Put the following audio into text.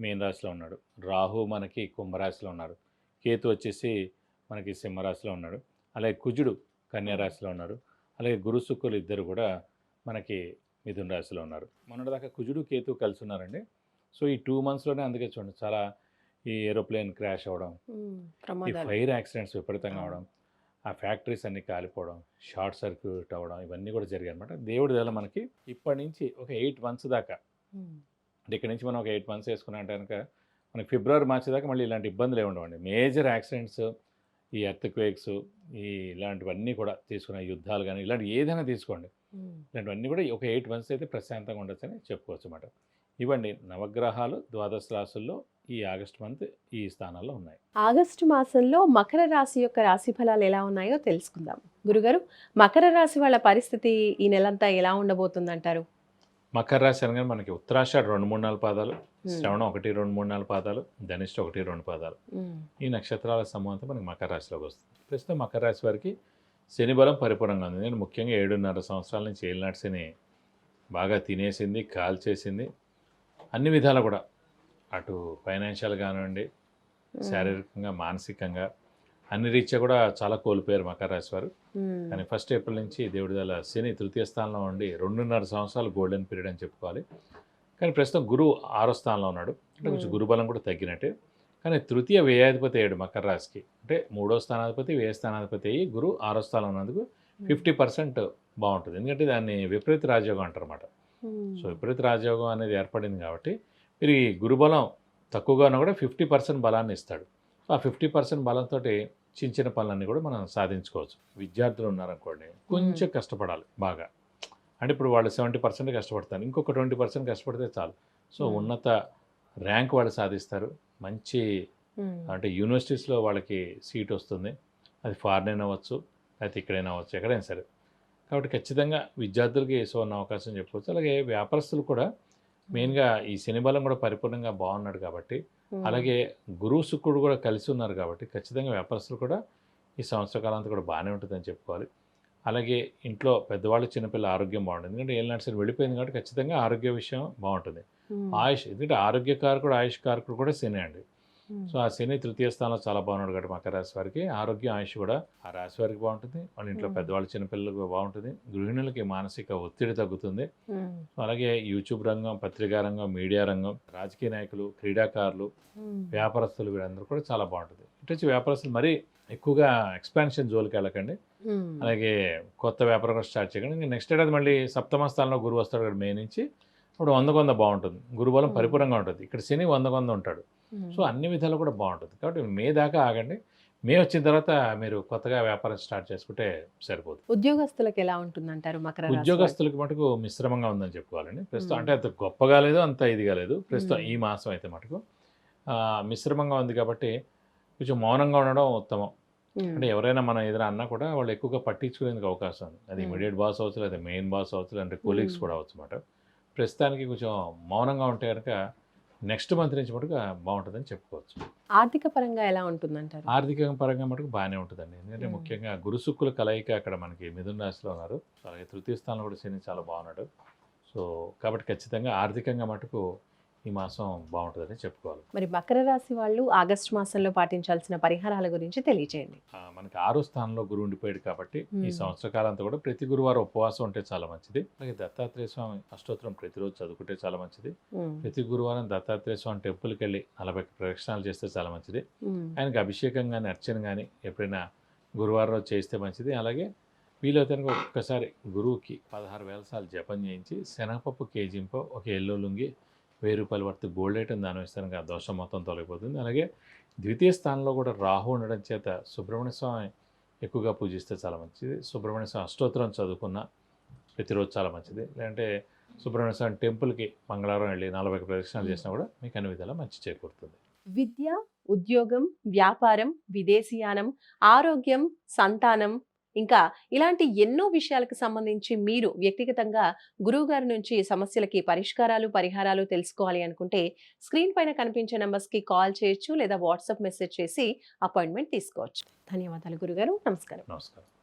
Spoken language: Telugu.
మీన రాశిలో ఉన్నాడు. రాహు మనకి కుంభరాశిలో ఉన్నాడు కేతు వచ్చేసి మనకి సింహరాశిలో ఉన్నాడు. అలాగే కుజుడు కన్యా రాశిలో ఉన్నారు. అలాగే గురు శుక్రులు ఇద్దరు కూడా మనకి మిథున రాశిలో ఉన్నారు. మొన్నటిదాకా కుజుడు కేతు కలిసి ఉన్నారండి. సో ఈ టూ మంత్స్లోనే అందుకే చూడండి చాలా ఈ ఏరోప్లేన్ క్రాష్ అవ్వడం ఈ ఫైర్ యాక్సిడెంట్స్ విపరీతంగా. అవడం ఆ ఫ్యాక్టరీస్ అన్ని కాలిపోవడం షార్ట్ సర్క్యూట్ అవ్వడం ఇవన్నీ కూడా జరిగాయి అనమాట దేవుడి దయ మనకి ఇప్పటి నుంచి ఒక ఎయిట్ మంత్స్ దాకా. అంటే ఇక్కడ నుంచి మనం ఒక ఎయిట్ మంత్స్ వేసుకున్నాం కనుక మనకి ఫిబ్రవరి మార్చి దాకా మళ్ళీ ఇలాంటి ఇబ్బందులు ఉండవండి. మేజర్ యాక్సిడెంట్స్ ఈ ఎర్త్ క్వేక్స్ ఈ ఇలాంటివన్నీ కూడా తీసుకున్న యుద్ధాలు కానీ ఇలాంటి ఏదైనా తీసుకోండి. ఇలాంటివన్నీ కూడా ఒక ఎయిట్ మంత్స్ అయితే ప్రశాంతంగా ఉండొచ్చని చెప్పుకోవచ్చు అన్నమాట ఇవ్వండి నవగ్రహాలు ద్వాదశ రాశుల్లో ఈ ఆగస్ట్ మంత్ ఈ స్థానాల్లో ఉన్నాయి. ఆగస్టు మాసంలో మకర రాశి యొక్క రాశి ఫలాలు ఎలా ఉన్నాయో తెలుసుకుందాం. గురుగారు మకర రాశి వాళ్ళ పరిస్థితి ఈ నెలంతా ఎలా ఉండబోతుందంటారు? మకర రాశి అనగానే మనకి ఉత్తరాషాఢ రెండు మూడు నాలుగు పాదాలు. శ్రవణం ఒకటి రెండు మూడు నాలుగు పాదాలు ధనిష్ట ఒకటి రెండు పాదాలు. ఈ నక్షత్రాల సమూహంతో మనకి మకర రాశిలోకి వస్తుంది. ప్రస్తుతం మకర రాశి వారికి శని బలం పరిపూర్ణంగా ఉంది. నేను ముఖ్యంగా ఏడున్నర సంవత్సరాల నుంచి ఏలినాటి శని బాగా తినేసింది కాల్చేసింది. అన్ని విధాలు కూడా అటు ఫైనాన్షియల్ కానివ్వండి శారీరకంగా మానసికంగా అన్ని రీత్యా కూడా చాలా కోల్పోయారు మకర రాశి వారు. కానీ ఫస్ట్ ఏప్రిల్ నుంచి దేవుడి దల శని తృతీయ స్థానంలో ఉండి రెండున్నర సంవత్సరాలు గోల్డెన్ పీరియడ్ అని చెప్పుకోవాలి. కానీ ప్రస్తుతం గురువు ఆరో స్థానంలో ఉన్నాడు. అంటే కొంచెం. గురుబలం కూడా తగ్గినట్టే. కానీ తృతీయ వ్యయాధిపతి అయ్యాడు మకర రాశికి. అంటే మూడో స్థానాధిపతి వ్యయ స్థానాధిపతి అయ్యి గురువు ఆరో స్థానంలో ఉన్నందుకు ఫిఫ్టీ పర్సెంట్ బాగుంటుంది. ఎందుకంటే దాన్ని విపరీత రాజయోగం అంటారన్నమాట. సో విపరీత రాజయోగం అనేది ఏర్పడింది కాబట్టి మీరు ఈ గురుబలం తక్కువగా ఉన్నా కూడా ఫిఫ్టీ పర్సెంట్ బలాన్ని ఇస్తాడు. సో ఆ ఫిఫ్టీ పర్సెంట్ బలంతో చిన్న చిన్న పనులన్నీ కూడా మనం సాధించుకోవచ్చు. విద్యార్థులు ఉన్నారనుకోండి కొంచెం కష్టపడాలి బాగా. అంటే ఇప్పుడు వాళ్ళు సెవెంటీ పర్సెంట్ కష్టపడతారు ఇంకొక ట్వంటీ పర్సెంట్ కష్టపడితే చాలు. సో. ఉన్నత ర్యాంక్ వాళ్ళు సాధిస్తారు. మంచి. అంటే యూనివర్సిటీస్లో వాళ్ళకి సీట్ వస్తుంది. అది ఫారిన్ అవ్వచ్చు లేకపోతే ఇక్కడైనా అవ్వచ్చు ఎక్కడైనా సరే. కాబట్టి ఖచ్చితంగా విద్యార్థులకి సువర్ణ అవకాశం చెప్పుకోవచ్చు అలాగే వ్యాపారస్తులు కూడా మెయిన్గా ఈ శని బలం కూడా పరిపూర్ణంగా బాగున్నాడు కాబట్టి. అలాగే గురువు శుక్రుడు కూడా కలిసి ఉన్నారు కాబట్టి ఖచ్చితంగా వ్యాపారస్తులు కూడా ఈ సంవత్సర కాలం అంతా కూడా బాగానే ఉంటుందని చెప్పుకోవాలి అలాగే ఇంట్లో పెద్దవాళ్ళు చిన్నపిల్లల ఆరోగ్యం బాగుంటుంది ఎందుకంటే ఏం నడిచి వెళ్ళిపోయింది కాబట్టి ఖచ్చితంగా ఆరోగ్య విషయం బాగుంటుంది. ఆయుష్ ఎందుకంటే ఆరోగ్య కారకుడు ఆయుష్ కారకుడు కూడా శని అండి సో ఆ శని తృతీయ స్థానంలో చాలా బాగున్నాడు కాబట్టి మకర రాశి వారికి ఆరోగ్యం ఆయుష్ కూడా ఆ రాశి వారికి బాగుంటుంది. వాళ్ళ ఇంట్లో మ్మ్. పెద్దవాళ్ళ చిన్నపిల్లలకు బాగుంటుంది. గృహిణులకి మానసిక ఒత్తిడి తగ్గుతుంది. సో అలాగే యూట్యూబ్ రంగం పత్రికా రంగం మీడియా రంగం రాజకీయ నాయకులు క్రీడాకారులు వ్యాపారస్తులు వీళ్ళందరూ కూడా చాలా బాగుంటుంది. ఇటు వచ్చి వ్యాపారస్తులు మరీ ఎక్కువగా ఎక్స్పాన్షన్ జోలికి వెళ్ళకండి. అలాగే కొత్త వ్యాపారం కూడా స్టార్ట్ చేయకండి. ఇంకా నెక్స్ట్ ఏడాది మళ్ళీ సప్తమ స్థానంలో గురువు వస్తాడు మే నుంచి. ఇప్పుడు వంద కొంద బాగుంటుంది. గురుబలం Hmm. పరిపూర్ణంగా ఉంటుంది. ఇక్కడ శని వంద కొంద ఉంటాడు. సో అన్ని విధాలు కూడా బాగుంటుంది కాబట్టి మే దాకా ఆగండి. మే వచ్చిన తర్వాత మీరు కొత్తగా వ్యాపారం స్టార్ట్ చేసుకుంటే సరిపోతుంది ఉద్యోగస్తులకు ఎలా ఉంటుందంటారు మకర రాశి వారికి? ఉద్యోగస్తులకు మటుకు మిశ్రమంగా ఉందని చెప్పుకోవాలండి. ప్రస్తుతం. అంటే అంత గొప్పగా లేదు అంత ఇదిగా లేదు. ప్రస్తుతం. ఈ మాసం అయితే మటుకు. మిశ్రమంగా ఉంది కాబట్టి కొంచెం మౌనంగా ఉండడం ఉత్తమం. అంటే ఎవరైనా మనం ఏదైనా అన్నా కూడా వాళ్ళు ఎక్కువగా పట్టించుకునేందుకు అవకాశం ఉంది. అది. ఇమీడియట్ బాస్ అవచ్చు లేదా మెయిన్ బాస్ అవచ్చు లేదంటే కొలీగ్స్. కూడా అవచ్చు అన్నమాట. ప్రస్తుతానికి కొంచెం మౌనంగా ఉంటే కనుక నెక్స్ట్ మంత్ నుంచి మటుకు బాగుంటుందని చెప్పుకోవచ్చు. ఆర్థిక పరంగా ఎలా ఉంటుందంటారు? ఆర్థిక పరంగా మటుకు బాగానే ఉంటుందండి. ఎందుకంటే. ముఖ్యంగా గురుసుక్కుల కలయిక అక్కడ మనకి మిథున రాశిలో ఉన్నారు. అలాగే తృతీయ స్థానంలో కూడా శని చాలా బాగున్నాడు. సో కాబట్టి ఖచ్చితంగా ఆర్థికంగా మటుకు ఈ మాసం బాగుంటుందని చెప్పుకోవాలి. మరి మకర రాశి వాళ్ళు ఆగస్టు మాసంలో పాటించాల్సిన పరిహారాల గురించి తెలియజేయండి మనకి ఆరో స్థానంలో గురువు ఉండిపోయాడు కాబట్టి ఈ. సంవత్సర కాలంతో కూడా ప్రతి గురువారం ఉపవాసం ఉంటే చాలా మంచిది. అలాగే దత్తాత్రేయ స్వామి అష్టోత్తరం ప్రతిరోజు చదువుకుంటే చాలా మంచిది. ప్రతి గురువారం దత్తాత్రేయ స్వామి టెంపుల్కి వెళ్ళి నలభై ప్రదక్షిణాలు చేస్తే చాలా మంచిది. ఆయనకి అభిషేకం కానీ అర్చన కానీ ఎప్పుడైనా గురువారం రోజు చేస్తే మంచిది. అలాగే వీలైతే ఒక్కసారి గురువుకి పదహారు వేల సార్లు జపం చేయించి శనగపప్పు కేజీంపో ఒక ఎల్లో లుంగి వెయ్యి రూపాయల వర్త్ గోల్డ్ ఐటమ్ దానం ఇస్తాను ఆ దోషం మొత్తం తొలగిపోతుంది. అలాగే ద్వితీయ స్థానంలో కూడా రాహు ఉండడం చేత సుబ్రహ్మణ్య స్వామి ఎక్కువగా పూజిస్తే చాలా మంచిది. సుబ్రహ్మణ్య స్వామి అష్టోత్తరం చదువుకున్న ప్రతిరోజు చాలా మంచిది. లేదంటే సుబ్రహ్మణ్య స్వామి టెంపుల్కి మంగళవారం వెళ్ళి నలభై ప్రదక్షిణాలు చేసినా కూడా మీకు అన్ని విధాలా మంచి చేకూరుతుంది. విద్య ఉద్యోగం వ్యాపారం విదేశీయానం ఆరోగ్యం సంతానం ఇంకా ఇలాంటి ఎన్నో విషయాలకు సంబంధించి మీరు వ్యక్తిగతంగా గురువుగారి నుంచి సమస్యలకి పరిష్కారాలు పరిహారాలు తెలుసుకోవాలి అనుకుంటే స్క్రీన్ పైన కనిపించే నెంబర్స్కి కాల్ చేయొచ్చు లేదా వాట్సాప్ మెసేజ్ చేసి అపాయింట్మెంట్ తీసుకోవచ్చు. ధన్యవాదాలు గురుగారు. నమస్కారం. నమస్కారం.